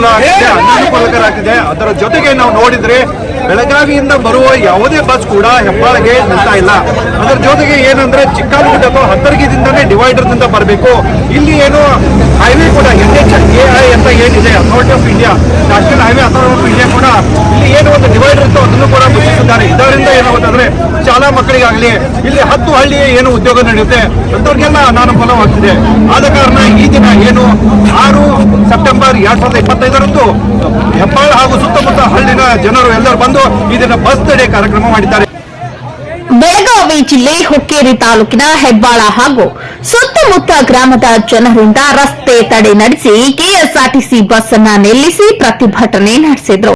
ಅನುಕೂಲ ಆಗಿದೆ ಅನಾನುಕೂಲಕರಾಗಿದೆ ಅದರ ಜೊತೆಗೆ ನಾವು ನೋಡಿದ್ರೆ ಬೆಳಗಾವಿಯಿಂದ ಬರುವ ಯಾವುದೇ ಬಸ್ ಕೂಡ ಹೆಬ್ಬಾಳಿಗೆ ನಿಲ್ತಾ ಇಲ್ಲ. ಅದರ ಜೊತೆಗೆ ಏನಂದ್ರೆ ಚಿಕ್ಕಮುಟ್ಟ ಅಥವಾ ಡಿವೈಡರ್ ಡಿವೈಡರ್ದಿಂದ ಬರಬೇಕು. ಇಲ್ಲಿ ಏನು ಹೈವೇ ಕೂಡ ಎನ್ ಎಚ್ ಎ ಐ ಅಂತ ಏನಿದೆ authority of India national highway authority of India ಕೂಡ ಇಲ್ಲಿ ಏನು ಒಂದು ಡಿವೈಡರ್ ಇತ್ತು ಅದನ್ನು ಕೂಡ ಮುಚ್ಚಿಸಿದ್ದಾರೆ. ಮಕ್ಕಳಿಗಾಗಲಿ, ಇಲ್ಲಿ ಹತ್ತು ಹಳ್ಳಿ ಏನು ಉದ್ಯೋಗ ನಡೆಯುತ್ತೆ, ಅಂಥವ್ರಿಗೆಲ್ಲ ಫಲವಾಗ್ತಿದೆ ಆದ ಕಾರಣ ಈ ದಿನ ಏನು ಆರು ಸೆಪ್ಟೆಂಬರ್ ಎರಡ್ ಸಾವಿರದ ಇಪ್ಪತ್ತೈದರಂದು ಹೆಬ್ಬಾಳ ಹಾಗೂ ಸುತ್ತಮುತ್ತ ಹಳ್ಳಿನ ಜನರು ಎಲ್ಲರೂ ಬಂದು ಈ ದಿನ ಬಸ್ ತಡೆ ಕಾರ್ಯಕ್ರಮ ಮಾಡಿದ್ದಾರೆ. ಬೆಳಗಾವಿ ಜಿಲ್ಲೆ ಹುಕ್ಕೇರಿ ತಾಲೂಕಿನ ಹೆಬ್ಬಾಳ ಹಾಗೂ ಸುತ್ತಮುತ್ತ ಗ್ರಾಮದ ಜನರಿಂದ ರಸ್ತೆ ತಡೆ ನಡೆಸಿ ಕೆಎಸ್ಆರ್ಟಿಸಿ ಬಸ್ ಅನ್ನ ನಿಲ್ಲಿಸಿ ಪ್ರತಿಭಟನೆ ನಡೆಸಿದ್ರು.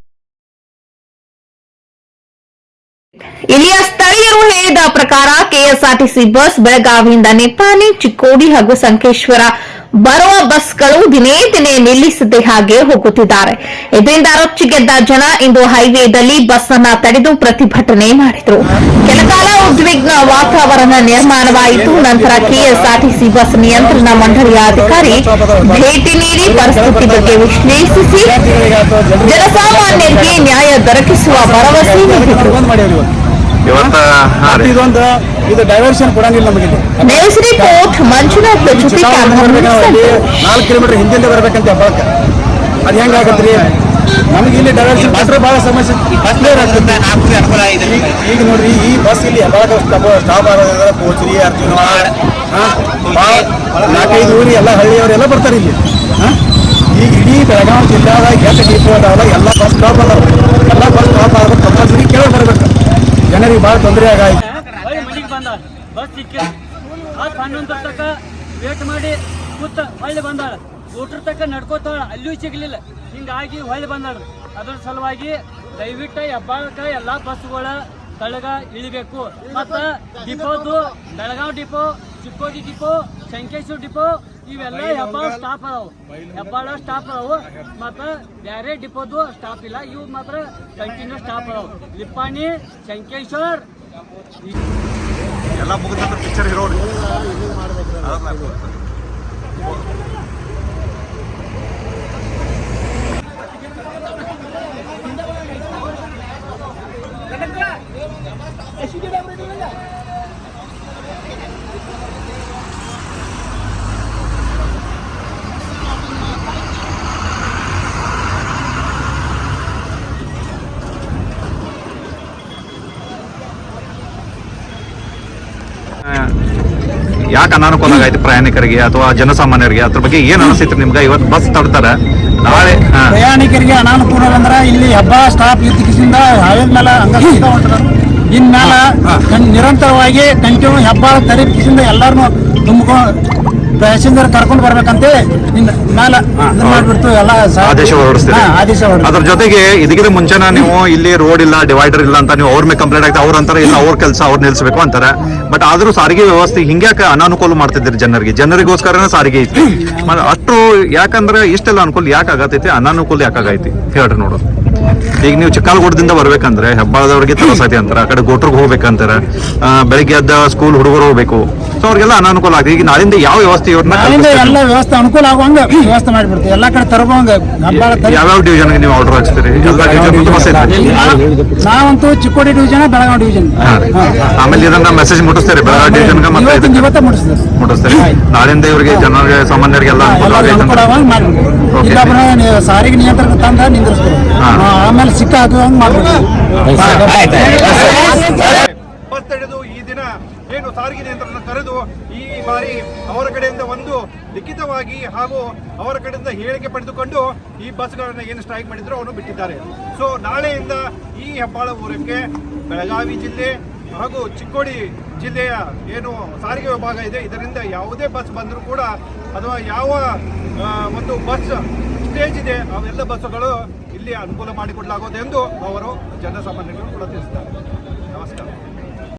ಹೇಳಿದ ಪ್ರಕಾರ ಕೆಎಸ್ಆರ್ಟಿಸಿ ಬಸ್ ಬೆಳಗಾವಿಯಿಂದ ನಿಪ್ಪಾಣಿ ಚಿಕ್ಕೋಡಿ ಹಾಗೂ ಸಂಕೇಶ್ವರ ಬರುವ ಬಸ್ಗಳು ದಿನೇ ದಿನೇ ನಿಲ್ಲಿಸದೆ ಹಾಗೆ ಹೋಗುತ್ತಿದ್ದಾರೆ. ಇದರಿಂದ ರೊಚ್ಚಿಗೆದ್ದ ಜನ ಇಂದು ಹೈವೇದಲ್ಲಿ ಬಸ್ ಅನ್ನ ತಡೆದು ಪ್ರತಿಭಟನೆ ಮಾಡಿದ್ರು. ಕೆಲಕಾಲ ಉದ್ವಿಗ್ನ ವಾತಾವರಣ ನಿರ್ಮಾಣವಾಯಿತು. ನಂತರ ಕೆಎಸ್ಆರ್ಟಿಸಿ ಬಸ್ ನಿಯಂತ್ರಣ ಮಂಡಳಿಯ ಅಧಿಕಾರಿ ಭೇಟಿ ನೀಡಿ ಪರಿಸ್ಥಿತಿ ಬಗ್ಗೆ ವಿಶ್ಲೇಷಿಸಿ ಜನಸಾಮಾನ್ಯರಿಗೆ ನ್ಯಾಯ ದೊರಕಿಸುವ ಭರವಸೆ ನೀಡಿದರು. ಇವತ್ತು ಇದೊಂದು ಇದು ಡೈವರ್ಷನ್ ಕೊಡಂಗಿಲ್ಲ ನಮಗೆ ನಾಲ್ಕು ಕಿಲೋಮೀಟರ್ ಹಿಂದಿಂದ ಬರ್ಬೇಕಂತ ಹೆಬ್ಬಾಳಕ್ಕೆ. ಅದು ಹೆಂಗಾಗತ್ರಿ ನಮಗೆ ಇಲ್ಲಿ ಡೈವರ್ಷನ್ ಬಸ್ರೆ ಭಾಳ ಸಮಸ್ಯೆ. ಈಗ ಈಗ ನೋಡ್ರಿ ಈ ಬಸ್ ಇಲ್ಲಿ ಹೆಬ್ಬಳಕ ಸ್ಟಾಪ್ ಸ್ಟಾಪ್ ಆಗೋದ್ರೆ ಕೋಚರಿ ಅರ್ಜುನ ನಾಲ್ಕೈದು ಊರಿ ಎಲ್ಲ ಹಳ್ಳಿಯವರೆಲ್ಲ ಬರ್ತಾರೆ ಇಲ್ಲಿ. ಈಗ ಇಡೀ ಬೆಳಗಾವಿ ಜಿಲ್ಲಾದಾಗ ಎಷ್ಟು ಡಿಪೋ ಅದಾವಲ್ಲ ಎಲ್ಲ ಬಸ್ ಸ್ಟಾಪ್ ಅದಾವ ಎಲ್ಲ ಬಸ್ ಸ್ಟಾಪ್ ಆದ್ರೆ ಕಂಪಲ್ಸರಿ ಕೇಳಿ ಬರ್ಬೇಕು ಜನರಿಗೆ ಭಾಳ ತೊಂದರೆ ಆಗಾಯ್ತು. ಬಸ್ ವೇಟ್ ಮಾಡಿ ಕೂತ ಹೊಳ್ಳಿ ಬಂದಾಳ ಊಟರ್ ತಕ್ಕ ನಡ್ಕೋತಾಳ ಅಲ್ಲೂ ಸಿಗ್ಲಿಲ್ಲ. ಹಿಂಗಾಗಿ ಹೊಳ್ಳಿ ಬಂದಾಳ. ಅದ್ರ ಸಲುವಾಗಿ ದಯವಿಟ್ಟು ಹೆಬ್ಬಾಳಕ ಎಲ್ಲಾ ಬಸ್ಗಳ ತಳಗ ಇಳಿಬೇಕು. ಮತ್ತ ಡಿಪೋದು Belgaum depot Chikkodi depot Sankeshwar depot ಇವೆಲ್ಲ ಹೆಬ್ಬಾಳ ಸ್ಟಾಪ್ ಅದಾವು. ಹೆಬ್ಬಾಳ ಸ್ಟಾಪ್ ಅದಾವು. ಮತ್ತು ಬೇರೆ ಡಿಪೋದು ಸ್ಟಾಪ್ ಇಲ್ಲ. ಇವು ಮಾತ್ರ ಕಂಟಿನ್ಯೂ ಸ್ಟಾಪ್ ಅದಾವು. ಲಿಪ್ಪಾಣಿ ಶಂಕೇಶ್ವರ್. ಎಲ್ಲ ಮುಗಿದ ಪಿಕ್ಚರ್ ಹೀರೋ ಯಾಕೆ ಅನಾನುಕೂಲ ಆಗೈತಿ ಪ್ರಯಾಣಿಕರಿಗೆ ಅಥವಾ ಜನಸಾಮಾನ್ಯರಿಗೆ? ಅದ್ರ ಬಗ್ಗೆ ಏನ್ ಅನಿಸ್ತಿತ್ತು ನಿಮ್ಗೆ? ಇವತ್ತು ಬಸ್ ತಡ್ತಾರ ನಾಳೆ ಪ್ರಯಾಣಿಕರಿಗೆ ಅನಾನುಕೂಲ ಅಂದ್ರ ಇಲ್ಲಿ ಹಬ್ಬ ಸ್ಟಾಪ್ ಇದ್ದಕ್ಕಿಂದ ಹಾವೇದ ಮೇಲೆ ಇನ್ಮೇಲೆ ನಿರಂತರವಾಗಿ ಕಂಟಿನ್ಯೂ ಹಬ್ಬ ತರಿಪಿಸಿಂದ ಎಲ್ಲಾರನು ತುಂಬಿಕೊ ಪ್ಯಾಸೆಂಜರ್ ಕರ್ಕೊಂಡು ಬರ್ಬೇಕಂತೆ ಮ್ಯಾಲ ಮಾಡ್ಬಿಡ್ತು ಎಲ್ಲ ಆದೇಶ ಹೊರಡಿಸ್ತೀರಿ. ಹಾ, ಆದೇಶ ಹೊರಡಿಸ್ತೀವಿ. ಅದ್ರ ಜೊತೆಗೆ ಇದಕ್ಕಿಂತ ಮುಂಚೆನ ನೀವು ಇಲ್ಲಿ ರೋಡ್ ಇಲ್ಲ ಡಿವೈಡರ್ ಇಲ್ಲ ಅಂತ ನೀವು ಅವ್ರ ಮೇಲೆ ಕಂಪ್ಲೇಂಟ್ ಆಗ್ತಾ ಅವ್ರ ಅಂತಾರೆ ಇಲ್ಲ ಅವ್ರ ಕೆಲಸ ಅವ್ರು ನಿಲ್ಸ್ಬೇಕು ಅಂತಾರೆ. ಬಟ್ ಆದ್ರೂ ಸಾರಿಗೆ ವ್ಯವಸ್ಥೆ ಹಿಂಗ್ಯಾಕೆ ಅನಾನುಕೂಲ ಮಾಡ್ತಿದ್ದೀರಿ ಜನರಿಗೆ. ಜನರಿಗೋಸ್ಕರನೇ ಸಾರಿಗೆ ಐತಿ. ಅಷ್ಟು ಯಾಕಂದ್ರೆ ಇಷ್ಟೆಲ್ಲ ಅನುಕೂಲ ಯಾಕೆ ಆಗತೈತಿ ಅನಾನುಕೂಲ ಯಾಕಾಗೈತಿ? ಹೇಳ್ರಿ ನೋಡು. ಈಗ ನೀವು ಚಿಕ್ಕಲ್ಗೂಡದಿಂದ ಬರ್ಬೇಕಂದ್ರೆ ಹೆಬ್ಬಾಳದವ್ರಿಗೆ ತ್ರಾಸ ಐತಿ ಅಂತಾರೆ. ಆ ಕಡೆ ಗೋಟ್ರಿಗೆ ಹೋಗ್ಬೇಕಂತಾರೆ. ಬೆಳಿಗ್ಗೆ ಎದ್ದ ಸ್ಕೂಲ್ ಹುಡುಗರು ಹೋಗ್ಬೇಕು. ಸೊ ಅವ್ರಿಗೆಲ್ಲ ಅನಾನುಕೂಲ ಆಗಿದೆ ಈಗ ನಾಳಿಂದ ಯಾವ ವ್ಯವಸ್ಥೆ ಇವ್ರನ್ನ ನಾಳಿಂದ ಎಲ್ಲ ವ್ಯವಸ್ಥೆ ಅನುಕೂಲ ಆಗುವಂಗ ವ್ಯವಸ್ಥೆ ಮಾಡಿಬಿಡ್ತೀವಿ. ಎಲ್ಲಾ ಕಡೆ ತರಬಂಗ ಯಾವ ಯಾವ್ಯಾವ ಡಿವಿಷನ್ಗೆ ನೀವು ಆರ್ಡರ್ ಹಾಕ್ತೀರಿ ನಾವಂತೂ ಚಿಕ್ಕೋಡಿ ಡಿವಿಷನ್ ಬೆಳಗಾವಿ ಡಿವಿಷನ್ ಆಮೇಲೆ ಇದನ್ನ ಮೆಸೇಜ್ ಮುಟ್ಟಿಸ್ತೀರಿ? ಬೆಳಗಾವಿ ಡಿವಿಷನ್ಗೆ ಮತ್ತೆ ಮುಟ್ಟಿಸ್ತೀರಿ? ನಾಳಿಂದ ಇವರಿಗೆ ಜನರಿಗೆ ಸಾಮಾನ್ಯರಿಗೆಲ್ಲ ಅನುಕೂಲ ಎಲ್ಲ ಅನುಕೂಲ ಅಂತ ನೀವು ಸಾರಿಗೆ ನಿಯಂತ್ರಣ ತಂದ ನಿಂದ್ರಿಸ್ತೀವಿ ಆಮೇಲೆ ಸಿಕ್ಕ ಅದು ಮಾಡ್ಬಿಡ್ತೀವಿ ಬಸ್ ತಡೆದು ಈ ದಿನ ಏನು ಸಾರಿಗೆ ನಿಯಂತ್ರಣ ಕರೆದು ಈ ಬಾರಿ ಅವರ ಕಡೆಯಿಂದ ಒಂದು ಲಿಖಿತವಾಗಿ ಹಾಗೂ ಅವರ ಕಡೆಯಿಂದ ಹೇಳಿಕೆ ಪಡೆದುಕೊಂಡು ಈ ಬಸ್ಗಳನ್ನ ಏನು ಸ್ಟ್ರೈಕ್ ಮಾಡಿದ್ರು ಅವನು ಬಿಟ್ಟಿದ್ದಾರೆ. ಸೊ ನಾಳೆಯಿಂದ ಈ ಹೆಬ್ಬಾಳ ಊರಕ್ಕೆ ಬೆಳಗಾವಿ ಜಿಲ್ಲೆ ಹಾಗೂ ಚಿಕ್ಕೋಡಿ ಜಿಲ್ಲೆಯ ಏನು ಸಾರಿಗೆ ವಿಭಾಗ ಇದೆ, ಇದರಿಂದ ಯಾವುದೇ ಬಸ್ ಬಂದರೂ ಕೂಡ ಅಥವಾ ಯಾವ ಒಂದು ಬಸ್ ಸ್ಟೇಜ್ ಇದೆ, ಅವೆಲ್ಲ ಬಸ್ಸುಗಳು ಇಲ್ಲಿ ಅನುಕೂಲ ಮಾಡಿಕೊಡಲಾಗುವುದು ಎಂದು ಅವರು ಜನಸಾಮಾನ್ಯರು ಕೂಡ ತಿಳಿಸಿದ್ದಾರೆ.